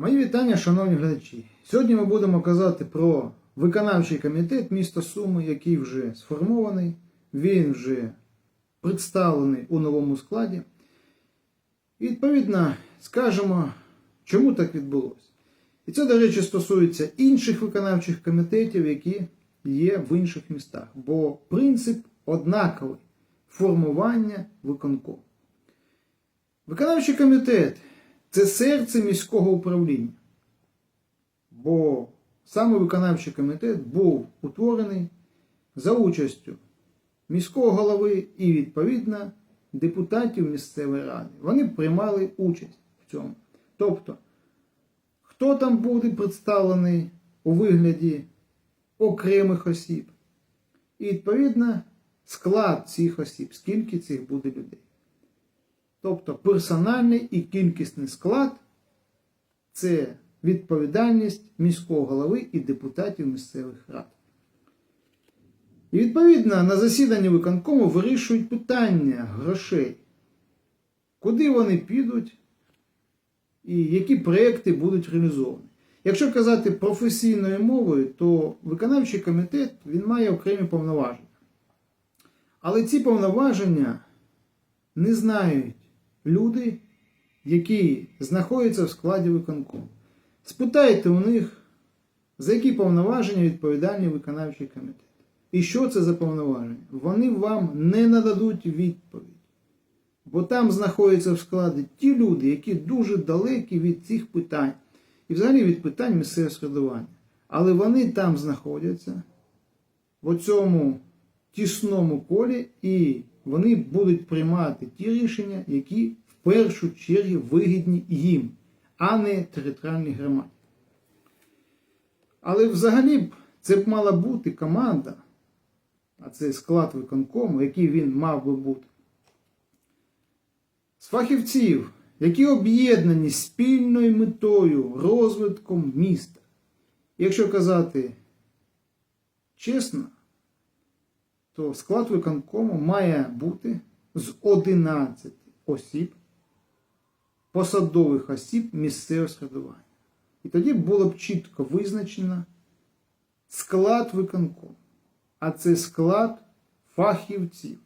Мої вітання, шановні глядачі. Сьогодні ми будемо казати про виконавчий комітет міста Суми, який вже сформований, він вже представлений у новому складі. І відповідно скажемо, чому так відбулося. І це, до речі, стосується інших виконавчих комітетів, які є в інших містах. Бо принцип однаковий формування виконкому. Виконавчий комітет це серце міського управління. Бо саме виконавчий комітет був утворений за участю міського голови і, відповідно, депутатів місцевої ради. Вони приймали участь в цьому. Тобто, хто там буде представлений у вигляді окремих осіб, і, відповідно, склад цих осіб, скільки цих буде людей. Тобто персональний і кількісний склад це відповідальність міського голови і депутатів місцевих рад. І відповідно на засіданні виконкому вирішують питання грошей, куди вони підуть і які проекти будуть реалізовані. Якщо казати професійною мовою, то виконавчий комітет він має окремі повноваження. Але ці повноваження не знають люди, які знаходяться в складі виконкому. Спитайте у них, за які повноваження відповідальний виконавчий комітет. І що це за повноваження? Вони вам не нададуть відповідь. Бо там знаходяться в складі ті люди, які дуже далекі від цих питань. І взагалі від питань місцевого середування. Але вони там знаходяться в цьому тісному колі, і вони будуть приймати ті рішення, які в першу чергу вигідні їм, а не територіальній громаді. Але взагалі б це б мала бути команда, а це склад виконкому, який він мав би бути, з фахівців, які об'єднані спільною метою розвитком міста. Якщо казати чесно, то склад виконкому має бути з 11 осіб, посадових осіб місцевого середування. І тоді було б чітко визначено склад виконкому. А це склад фахівців.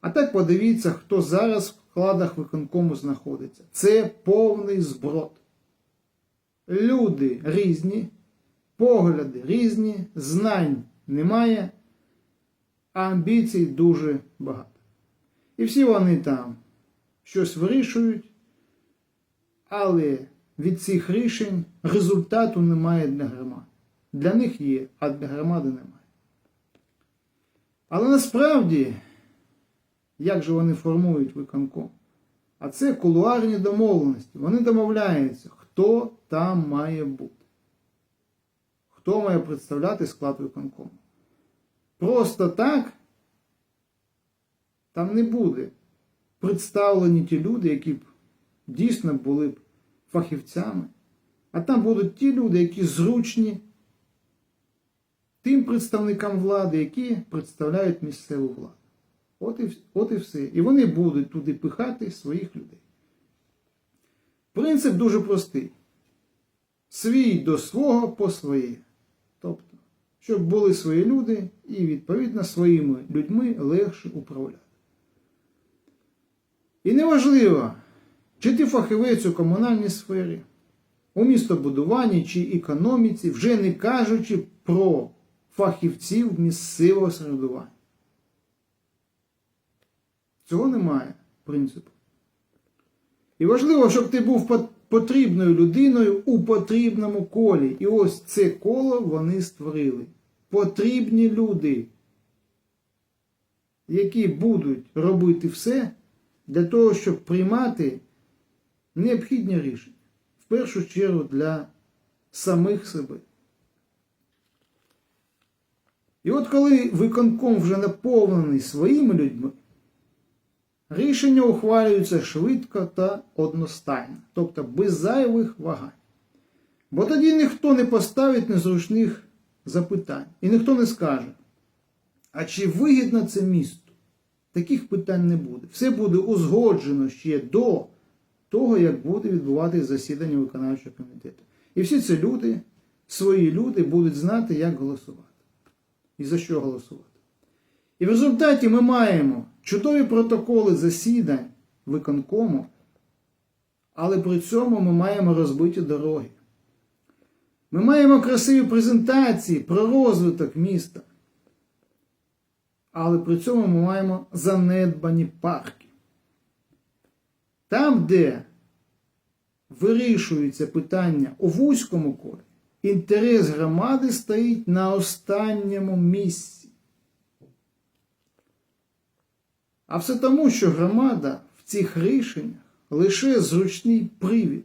А так подивіться, хто зараз в складах виконкому знаходиться. Це повний зброд. Люди різні, погляди різні, знань немає а амбіцій дуже багато. І всі вони там щось вирішують, але від цих рішень результату немає для громад. Для них є, а для громади немає. Але насправді, як же вони формують виконком? А це кулуарні домовленості. Вони домовляються, хто там має бути. Хто має представляти склад виконкому. Просто так там не буде представлені ті люди, які б дійсно були б фахівцями. А там будуть ті люди, які зручні тим представникам влади, які представляють місцеву владу. От і, от і все. І вони будуть туди пихати своїх людей. Принцип дуже простий. Свій до свого по своє. Тобто щоб були свої люди і, відповідно, своїми людьми легше управляти. І неважливо, чи ти фахівець у комунальній сфері, у містобудуванні чи економіці, вже не кажучи про фахівців місцевого середування. Цього немає принципу. І важливо, щоб ти був потрібною людиною у потрібному колі. І ось це коло вони створили. Потрібні люди, які будуть робити все для того, щоб приймати необхідні рішення. В першу чергу для самих себе. І от коли виконком вже наповнений своїми людьми, Рішення ухвалюються швидко та одностайно, тобто без зайвих вагань. Бо тоді ніхто не поставить незручних запитань і ніхто не скаже, а чи вигідно це місту? Таких питань не буде. Все буде узгоджено ще до того, як буде відбуватися засідання виконавчого комітету. І всі ці люди, свої люди, будуть знати, як голосувати і за що голосувати. І в результаті ми маємо чудові протоколи засідань виконкому, але при цьому ми маємо розбиті дороги. Ми маємо красиві презентації про розвиток міста. Але при цьому ми маємо занедбані парки. Там, де вирішується питання у вузькому колі, інтерес громади стоїть на останньому місці. А все тому, що громада в цих рішеннях лише зручний привід,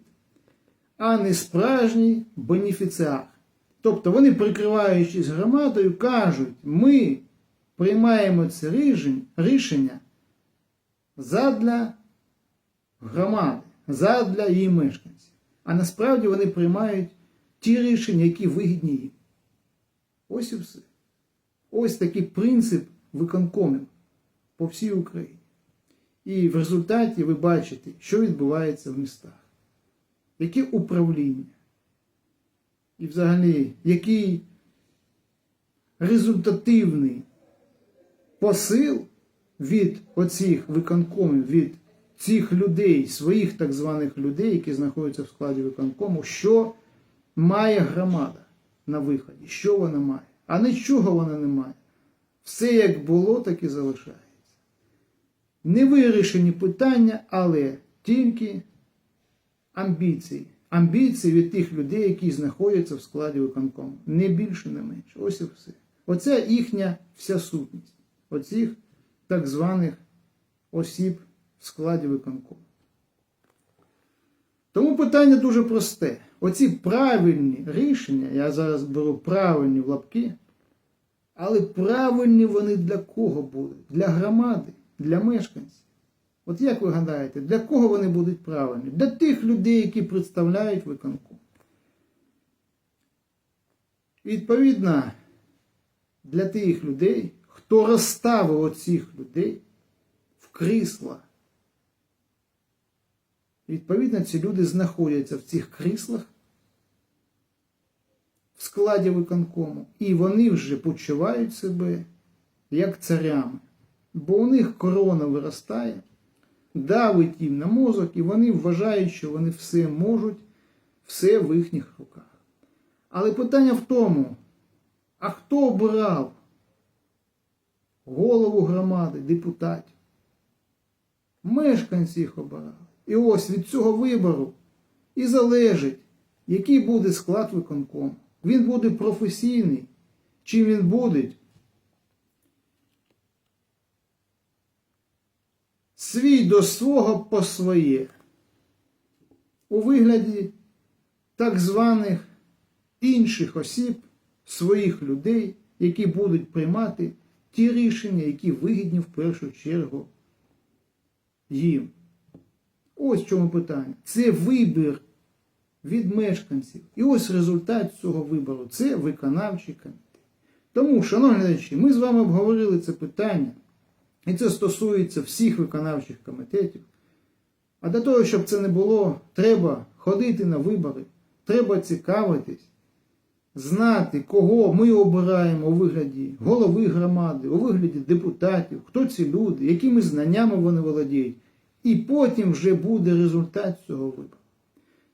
а не справжній бенефіціар. Тобто вони, прикриваючись громадою, кажуть, ми приймаємо це рішення задля громади, задля її мешканців. А насправді вони приймають ті рішення, які вигідні їм. Ось і все. Ось такий принцип виконкомів по всій Україні. І в результаті ви бачите, що відбувається в містах, яке управління, і взагалі, який результативний посил від оцих виконкомів, від цих людей, своїх так званих людей, які знаходяться в складі виконкому, що має громада на виході, що вона має, а нічого вона не має. Все як було, так і залишається. Не вирішені питання, але тільки амбіції. Амбіції від тих людей, які знаходяться в складі виконкому. Не більше, не менше. Ось і все. Оце їхня вся сутність. Оцих так званих осіб в складі виконкому. Тому питання дуже просте. Оці правильні рішення, я зараз беру правильні в лапки, але правильні вони для кого будуть? Для громади, для мешканців. От як ви гадаєте, для кого вони будуть правильні? Для тих людей, які представляють виконком. Відповідно, для тих людей, хто розставив оцих людей в крісла. Відповідно, ці люди знаходяться в цих кріслах в складі виконкому, і вони вже почувають себе як царями. Бо у них корона виростає, давить їм на мозок, і вони вважають, що вони все можуть, все в їхніх руках. Але питання в тому, а хто обирав голову громади, депутатів? Мешканці їх обирали. І ось від цього вибору і залежить, який буде склад виконкому. Він буде професійний, чи він буде свій до свого по своє у вигляді так званих інших осіб, своїх людей, які будуть приймати ті рішення, які вигідні в першу чергу їм. Ось в чому питання. Це вибір від мешканців. І ось результат цього вибору це виконавчий комітет. Тому, шановні глядачі, ми з вами обговорили це питання, і це стосується всіх виконавчих комітетів. А для того, щоб це не було, треба ходити на вибори, треба цікавитись, знати, кого ми обираємо у вигляді голови громади, у вигляді депутатів, хто ці люди, якими знаннями вони володіють. І потім вже буде результат цього вибору.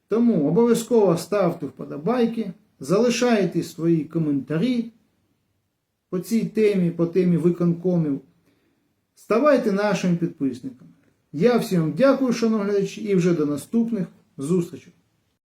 Тому обов'язково ставте вподобайки, залишайте свої коментарі по цій темі, по темі виконкомів. Ставайте нашими підписниками. Я всім дякую, шановні глядачі, і вже до наступних зустрічей.